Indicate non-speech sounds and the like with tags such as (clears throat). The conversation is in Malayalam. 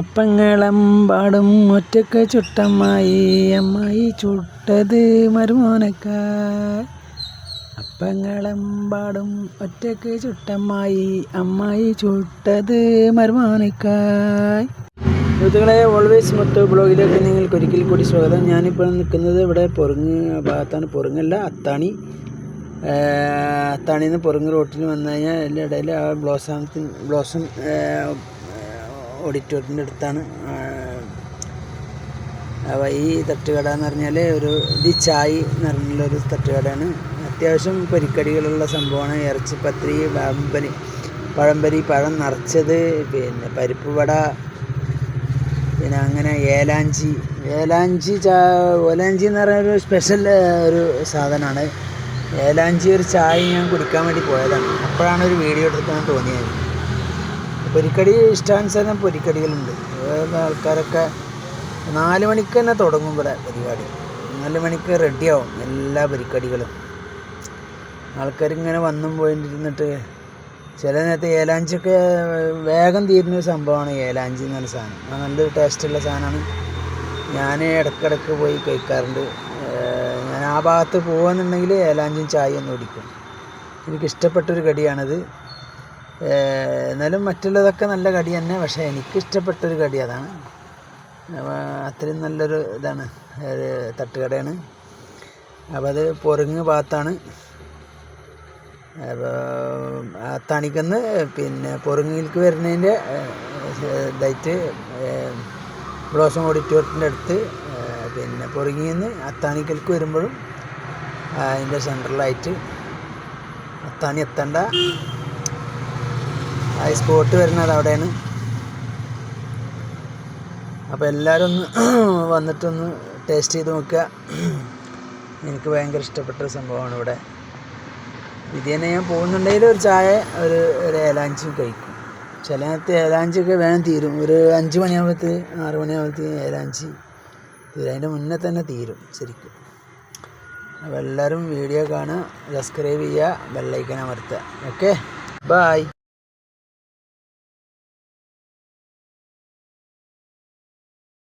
അപ്പങ്ങളെമ്പാടും ഒറ്റയ്ക്ക് ചുട്ടമ്മായി അമ്മായി ചുട്ടത് മരുമോനക്ക. അപ്പങ്ങളം പാടും ഒറ്റയ്ക്ക് ചുട്ടമ്മായി അമ്മായി ചുട്ടത് മരുമോനക്കായ് സുഹൃത്തുക്കളെ ഓൾവേസ് മൊത്ത ബ്ലോഗിലേക്ക് നിങ്ങൾക്ക് ഒരിക്കൽ കൂടി സ്വാഗതം. ഞാനിപ്പോൾ നിൽക്കുന്നത് ഇവിടെ പൊറുങ്ങ് ഭാഗത്താണ് പൊറുങ്ങല്ല അത്താണി. അത്താണിന്ന് പൊറുങ്ങ് റോട്ടിൽ വന്നു കഴിഞ്ഞാൽ അതിന്റെ ഇടയിൽ ആ ബ്ലോസം ബ്ലോസം ഓഡിറ്റോറിയത്തിന്റെ അടുത്താണ്. അപ്പോൾ ഈ തട്ടുകട എന്ന് പറഞ്ഞാൽ ഒരു ദി ചായ് എന്ന് പറഞ്ഞുള്ളൊരു തട്ടുകടയാണ്. അത്യാവശ്യം പൊരിക്കടികളുള്ള സംഭവമാണ്. ഇറച്ചിപ്പത്തിരി പഴംപരി പഴംപരി പഴം നിറച്ചത് പിന്നെ പരിപ്പ് വട പിന്നെ അങ്ങനെ ഏലാഞ്ചി. ഏലാഞ്ചി ചാ ഓലാഞ്ചി എന്ന് പറഞ്ഞ ഒരു സ്പെഷ്യൽ ഒരു സാധനമാണ്. ഏലാഞ്ചി ഒരു ചായ ഞാൻ കുടിക്കാൻ വേണ്ടി പോയതാണ്. അപ്പോഴാണ് ഒരു വീഡിയോ എടുക്കാൻ തോന്നിയത്. പൊരിക്കടി ഇഷ്ടാനുസരണം പൊരിക്കടികളുണ്ട്. ആൾക്കാരൊക്കെ നാല് മണിക്ക് തന്നെ തുടങ്ങും ഇവിടെ പരിപാടി. നാല് മണിക്ക് റെഡിയാവും എല്ലാ പൊരിക്കടികളും. ആൾക്കാരിങ്ങനെ വന്നും പോയിട്ടിരുന്നിട്ട് ചില നേരത്തെ ഏലാഞ്ചൊക്കെ വേഗം തീരുന്ന ഒരു സംഭവമാണ് ഏലാഞ്ചി എന്ന് പറഞ്ഞ സാധനം. നല്ലൊരു ടേസ്റ്റുള്ള സാധനമാണ്. ഞാൻ ഇടയ്ക്കിടയ്ക്ക് പോയി കഴിക്കാറുണ്ട്. ഞാൻ ആ ഭാഗത്ത് പോകുകയെന്നുണ്ടെങ്കിൽ ഏലാഞ്ചും ഒന്ന് കുടിക്കും. എനിക്കിഷ്ടപ്പെട്ടൊരു കടിയാണിത്. എന്നാലും മറ്റുള്ളതൊക്കെ നല്ല കടി തന്നെ പക്ഷേ എനിക്കിഷ്ടപ്പെട്ടൊരു കടി അതാണ്. അത്രയും നല്ലൊരു ഇതാണ് ഒരു തട്ടുകടയാണ്. അപ്പോൾ അത് പൊറുങ്ങ് ഭാഗത്താണ്. അപ്പോൾ അത്താണിക്കുന്ന് പിന്നെ പൊറുങ്ങിലേക്ക് വരുന്നതിന്റെ ഇതായിട്ട് ബ്ലോസം ഓഡിറ്റോറിയത്തിന്റെ അടുത്ത് പിന്നെ പൊറുങ്ങിയിൽ നിന്ന് അത്താണിക്കൽക്ക് വരുമ്പോഴും അതിന്റെ സെൻട്രലായിട്ട് അത്താണി എത്തേണ്ട. ആ സ്പോട്ട് വരുന്നത് അവിടെയാണ്. അപ്പോൾ എല്ലാവരും ഒന്ന് (clears throat) വന്നിട്ടൊന്ന് ടേസ്റ്റ് ചെയ്ത് നോക്കുക. (clears throat) എനിക്ക് ഭയങ്കര ഇഷ്ടപ്പെട്ട ഒരു സംഭവമാണ് ഇവിടെ. ഇത് തന്നെ ഞാൻ പോകുന്നുണ്ടെങ്കിൽ ഒരു ചായ ഒരു ഒരു ഏലാഞ്ചും കഴിക്കും. ചില നേരത്തെ ഏലാഞ്ചൊക്കെ വേണം തീരും. ഒരു അഞ്ച് മണിയാകുമ്പോഴത്തേ ആറ് മണിയാകുമ്പോഴത്തേ ഏലാഞ്ചി തീരും. അതിന്റെ മുന്നേ തന്നെ തീരും ശരിക്കും. അപ്പോൾ എല്ലാവരും വീഡിയോ കാണുക സബ്സ്ക്രൈബ് ചെയ്യുക ബെല്ലൈക്കൻ അമർത്തുക. Okay bye